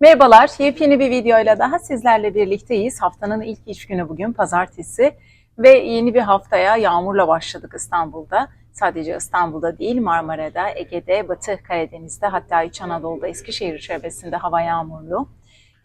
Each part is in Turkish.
Merhabalar, yepyeni bir videoyla daha sizlerle birlikteyiz. Haftanın ilk iş günü bugün pazartesi ve yeni bir haftaya yağmurla başladık İstanbul'da. Sadece İstanbul'da değil Marmara'da, Ege'de, Batı Karadeniz'de hatta İç Anadolu'da Eskişehir çevresinde hava yağmurlu.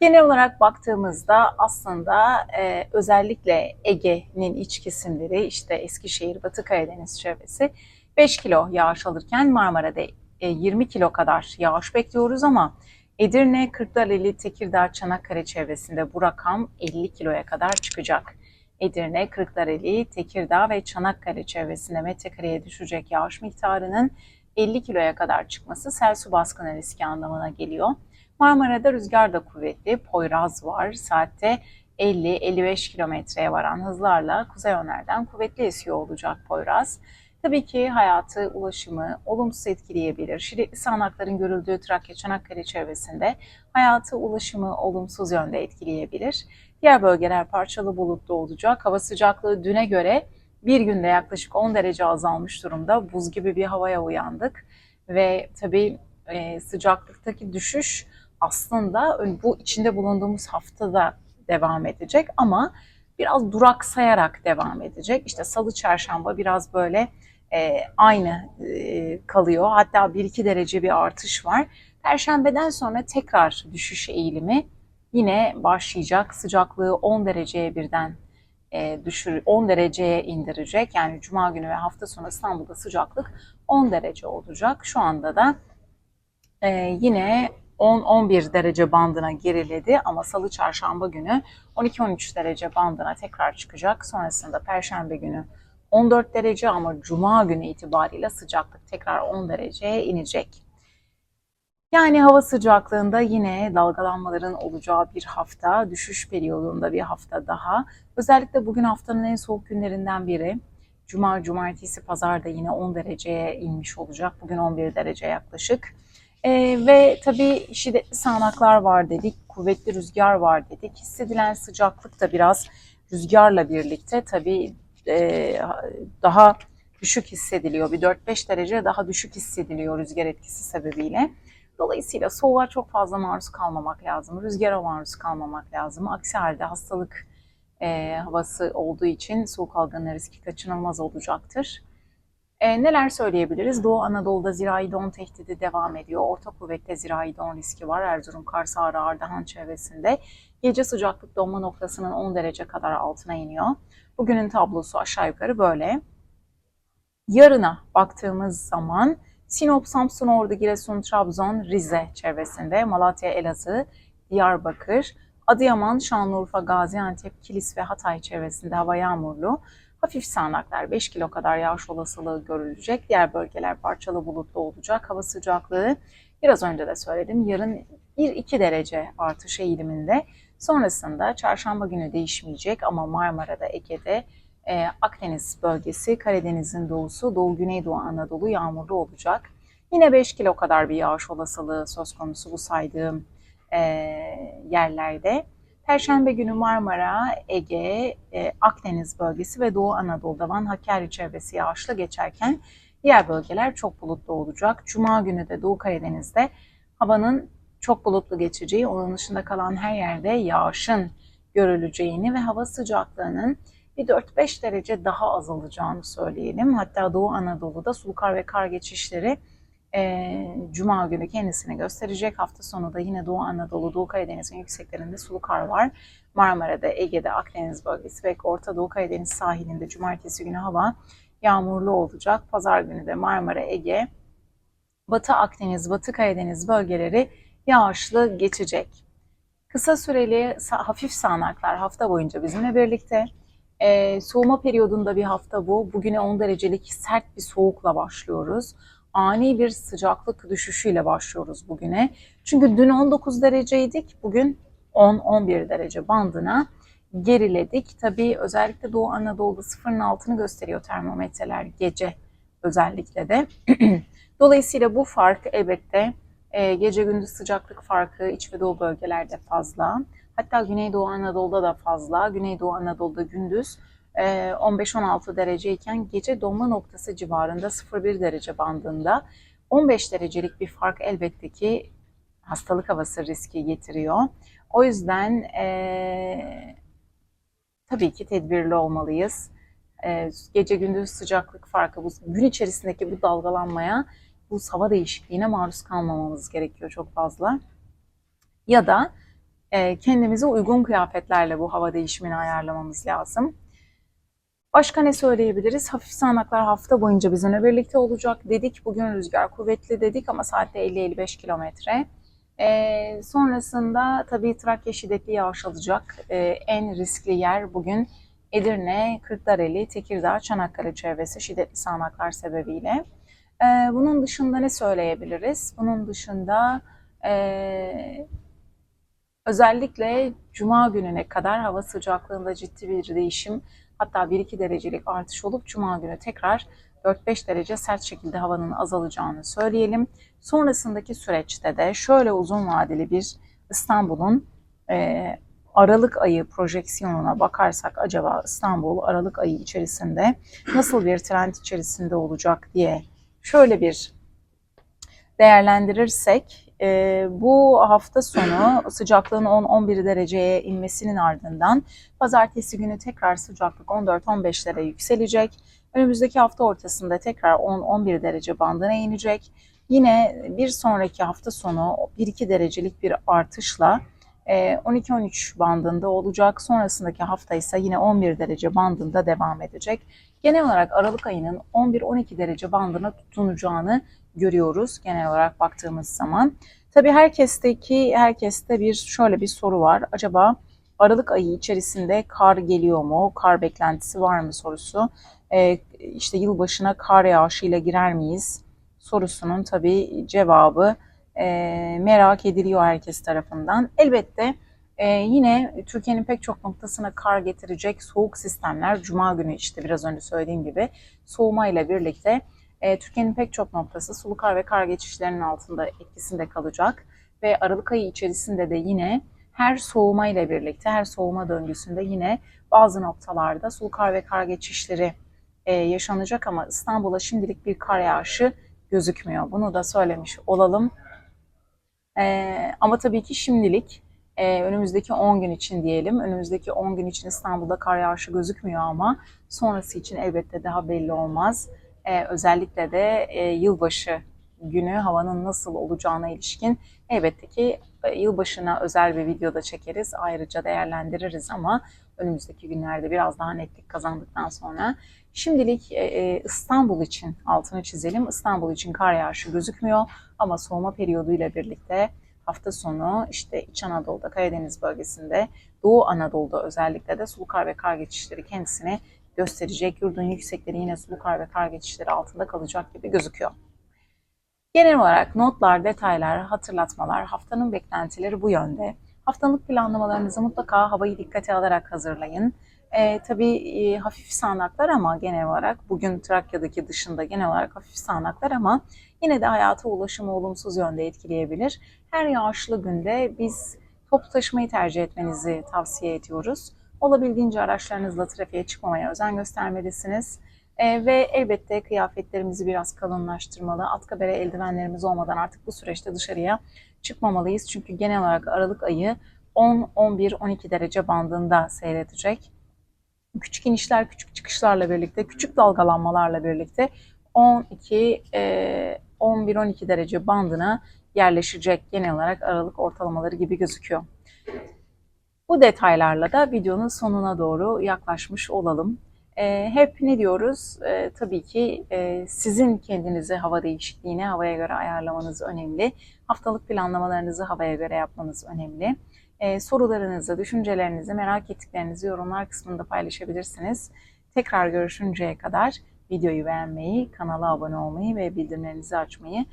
Genel olarak baktığımızda aslında e, özellikle Ege'nin iç kesimleri işte Eskişehir, Batı Karadeniz çevresi 5 kilo yağış alırken Marmara'da e, 20 kilo kadar yağış bekliyoruz ama Edirne, Kırklareli, Tekirdağ, Çanakkale çevresinde bu rakam 50 kiloya kadar çıkacak. Edirne, Kırklareli, Tekirdağ ve Çanakkale çevresinde metrekareye düşecek yağış miktarının 50 kiloya kadar çıkması sel su baskını riski anlamına geliyor. Marmara'da rüzgar da kuvvetli, Poyraz var. Saatte 50-55 kilometreye varan hızlarla kuzey yönlerden kuvvetli esiyor olacak Poyraz. Tabii ki hayatı, ulaşımı olumsuz etkileyebilir. Şiddetli sağanakların görüldüğü Trakya, Çanakkale çevresinde hayatı, ulaşımı olumsuz yönde etkileyebilir. Diğer bölgeler parçalı bulutlu olacak. Hava sıcaklığı düne göre bir günde yaklaşık 10 derece azalmış durumda. Buz gibi bir havaya uyandık. Ve tabii e, sıcaklıktaki düşüş aslında bu içinde bulunduğumuz haftada devam edecek ama biraz duraksayarak devam edecek. İşte salı, çarşamba biraz böyle e, aynı e, kalıyor. Hatta 1-2 derece bir artış var. Perşembeden sonra tekrar düşüş eğilimi yine başlayacak. Sıcaklığı 10 dereceye birden e, düşür 10 dereceye indirecek. Yani cuma günü ve hafta sonu İstanbul'da sıcaklık 10 derece olacak. Şu anda da e, yine 10-11 derece bandına geriledi ama salı çarşamba günü 12-13 derece bandına tekrar çıkacak. Sonrasında perşembe günü 14 derece ama cuma günü itibariyle sıcaklık tekrar 10 dereceye inecek. Yani hava sıcaklığında yine dalgalanmaların olacağı bir hafta, düşüş periyodunda bir hafta daha. Özellikle bugün haftanın en soğuk günlerinden biri. Cuma, cumartesi, pazar da yine 10 dereceye inmiş olacak. Bugün 11 derece yaklaşık. Ee, ve tabii şiddetli sağanaklar var dedik, kuvvetli rüzgar var dedik. Hissedilen sıcaklık da biraz rüzgarla birlikte tabii e, daha düşük hissediliyor. Bir 4-5 derece daha düşük hissediliyor rüzgar etkisi sebebiyle. Dolayısıyla soğuğa çok fazla maruz kalmamak lazım. Rüzgara maruz kalmamak lazım. Aksi halde hastalık e, havası olduğu için soğuk algınlığı riski kaçınılmaz olacaktır. E, neler söyleyebiliriz? Doğu Anadolu'da zirai don tehdidi devam ediyor. Orta kuvvette zirai don riski var. Erzurum, Kars, Ağrı, Ardahan çevresinde. Gece sıcaklık donma noktasının 10 derece kadar altına iniyor. Bugünün tablosu aşağı yukarı böyle. Yarına baktığımız zaman Sinop, Samsun, Ordu, Giresun, Trabzon, Rize çevresinde, Malatya, Elazığ, Diyarbakır, Adıyaman, Şanlıurfa, Gaziantep, Kilis ve Hatay çevresinde hava yağmurlu. Hafif sağanaklar 5 kilo kadar yağış olasılığı görülecek. Diğer bölgeler parçalı bulutlu olacak. Hava sıcaklığı biraz önce de söyledim. Yarın 1-2 derece artış eğiliminde. Sonrasında çarşamba günü değişmeyecek ama Marmara'da, Ege'de, e, Akdeniz bölgesi, Karadeniz'in doğusu, Doğu Güneydoğu Anadolu yağmurlu olacak. Yine 5 kilo kadar bir yağış olasılığı söz konusu bu saydığım e, yerlerde. Perşembe günü Marmara, Ege, e, Akdeniz bölgesi ve Doğu Anadolu'da Van Hakkari çevresi yağışlı geçerken diğer bölgeler çok bulutlu olacak. Cuma günü de Doğu Karadeniz'de havanın çok bulutlu geçeceği, onun dışında kalan her yerde yağışın görüleceğini ve hava sıcaklığının bir 4-5 derece daha azalacağını söyleyelim. Hatta Doğu Anadolu'da sulu kar ve kar geçişleri e, Cuma günü kendisini gösterecek. Hafta sonu da yine Doğu Anadolu, Doğu Karadeniz'in yükseklerinde sulu kar var. Marmara'da, Ege'de, Akdeniz bölgesi ve Orta Doğu Karadeniz sahilinde cumartesi günü hava yağmurlu olacak. Pazar günü de Marmara, Ege, Batı Akdeniz, Batı Karadeniz bölgeleri yağışlı geçecek. Kısa süreli hafif sağanaklar hafta boyunca bizimle birlikte. Ee, soğuma periyodunda bir hafta bu. Bugüne 10 derecelik sert bir soğukla başlıyoruz. Ani bir sıcaklık düşüşüyle başlıyoruz bugüne. Çünkü dün 19 dereceydik. Bugün 10-11 derece bandına geriledik. Tabii özellikle Doğu Anadolu'da sıfırın altını gösteriyor termometreler gece özellikle de. Dolayısıyla bu fark elbette e, gece gündüz sıcaklık farkı iç ve doğu bölgelerde fazla. Hatta Güneydoğu Anadolu'da da fazla. Güneydoğu Anadolu'da gündüz 15-16 derece iken gece donma noktası civarında 0-1 derece bandında 15 derecelik bir fark elbette ki hastalık havası riski getiriyor. O yüzden eee, tabii ki tedbirli olmalıyız. Eee, gece gündüz sıcaklık farkı, bu gün içerisindeki bu dalgalanmaya, bu hava değişikliğine maruz kalmamamız gerekiyor çok fazla. Ya da eee, kendimize uygun kıyafetlerle bu hava değişimini ayarlamamız lazım. Başka ne söyleyebiliriz? Hafif sağanaklar hafta boyunca bizimle birlikte olacak dedik. Bugün rüzgar kuvvetli dedik ama saatte 50-55 kilometre. Ee, sonrasında tabii Trakya şiddetli yağış alacak. Ee, en riskli yer bugün Edirne, Kırklareli, Tekirdağ, Çanakkale çevresi şiddetli sağanaklar sebebiyle. Ee, bunun dışında ne söyleyebiliriz? Bunun dışında ee, özellikle Cuma gününe kadar hava sıcaklığında ciddi bir değişim hatta 1-2 derecelik artış olup Cuma günü tekrar 4-5 derece sert şekilde havanın azalacağını söyleyelim. Sonrasındaki süreçte de şöyle uzun vadeli bir İstanbul'un e, Aralık ayı projeksiyonuna bakarsak acaba İstanbul Aralık ayı içerisinde nasıl bir trend içerisinde olacak diye şöyle bir değerlendirirsek e, bu hafta sonu sıcaklığın 10-11 dereceye inmesinin ardından pazartesi günü tekrar sıcaklık 14-15'lere yükselecek. Önümüzdeki hafta ortasında tekrar 10-11 derece bandına inecek. Yine bir sonraki hafta sonu 1-2 derecelik bir artışla e, 12-13 bandında olacak. Sonrasındaki hafta ise yine 11 derece bandında devam edecek. Genel olarak Aralık ayının 11-12 derece bandına tutunacağını görüyoruz genel olarak baktığımız zaman. Tabii herkesteki herkeste bir şöyle bir soru var. Acaba Aralık ayı içerisinde kar geliyor mu? Kar beklentisi var mı sorusu. Ee, işte yılbaşına kar yağışıyla girer miyiz? Sorusunun tabii cevabı e, merak ediliyor herkes tarafından. Elbette e, yine Türkiye'nin pek çok noktasına kar getirecek soğuk sistemler Cuma günü işte biraz önce söylediğim gibi soğumayla birlikte e, Türkiye'nin pek çok noktası sulu kar ve kar geçişlerinin altında etkisinde kalacak ve Aralık ayı içerisinde de yine her soğuma ile birlikte her soğuma döngüsünde yine bazı noktalarda sulu kar ve kar geçişleri e, yaşanacak ama İstanbul'a şimdilik bir kar yağışı gözükmüyor. Bunu da söylemiş olalım. E, ama tabii ki şimdilik e, önümüzdeki 10 gün için diyelim. Önümüzdeki 10 gün için İstanbul'da kar yağışı gözükmüyor ama sonrası için elbette daha belli olmaz. E, özellikle de e, yılbaşı günü havanın nasıl olacağına ilişkin elbette ki e, yılbaşına özel bir videoda çekeriz. Ayrıca değerlendiririz ama önümüzdeki günlerde biraz daha netlik kazandıktan sonra şimdilik e, e, İstanbul için altını çizelim. İstanbul için kar yağışı gözükmüyor ama soğuma periyodu ile birlikte hafta sonu işte İç Anadolu'da, Karadeniz bölgesinde, Doğu Anadolu'da özellikle de sulu kar ve kar geçişleri kendisini gösterecek. Yurdun yüksekleri yine sulu kar ve kar geçişleri altında kalacak gibi gözüküyor. Genel olarak notlar, detaylar, hatırlatmalar, haftanın beklentileri bu yönde. Haftalık planlamalarınızı mutlaka havayı dikkate alarak hazırlayın. E, tabii e, hafif sağanaklar ama genel olarak bugün Trakya'daki dışında genel olarak hafif sağanaklar ama yine de hayata ulaşımı olumsuz yönde etkileyebilir. Her yağışlı günde biz toplu taşımayı tercih etmenizi tavsiye ediyoruz. Olabildiğince araçlarınızla trafiğe çıkmamaya özen göstermelisiniz. E, ve elbette kıyafetlerimizi biraz kalınlaştırmalı. Atkabere eldivenlerimiz olmadan artık bu süreçte dışarıya çıkmamalıyız. Çünkü genel olarak Aralık ayı 10, 11, 12 derece bandında seyredecek. Küçük inişler, küçük çıkışlarla birlikte, küçük dalgalanmalarla birlikte 12, e, 11-12 derece bandına yerleşecek genel olarak aralık ortalamaları gibi gözüküyor. Bu detaylarla da videonun sonuna doğru yaklaşmış olalım. E, hep ne diyoruz? E, tabii ki e, sizin kendinizi hava değişikliğine havaya göre ayarlamanız önemli. Haftalık planlamalarınızı havaya göre yapmanız önemli. E, sorularınızı, düşüncelerinizi, merak ettiklerinizi yorumlar kısmında paylaşabilirsiniz. Tekrar görüşünceye kadar videoyu beğenmeyi, kanala abone olmayı ve bildirimlerinizi açmayı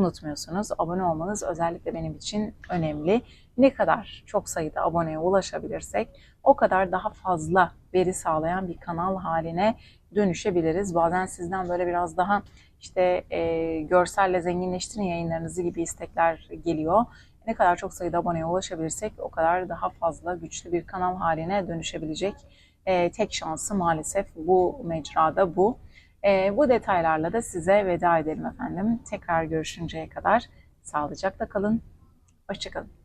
unutmuyorsunuz. Abone olmanız özellikle benim için önemli. Ne kadar çok sayıda aboneye ulaşabilirsek o kadar daha fazla veri sağlayan bir kanal haline dönüşebiliriz. Bazen sizden böyle biraz daha işte e, görselle zenginleştirin yayınlarınızı gibi istekler geliyor. Ne kadar çok sayıda aboneye ulaşabilirsek o kadar daha fazla güçlü bir kanal haline dönüşebilecek. E, tek şansı maalesef bu mecrada bu. E, bu detaylarla da size veda edelim efendim. Tekrar görüşünceye kadar sağlıcakla kalın. Hoşçakalın.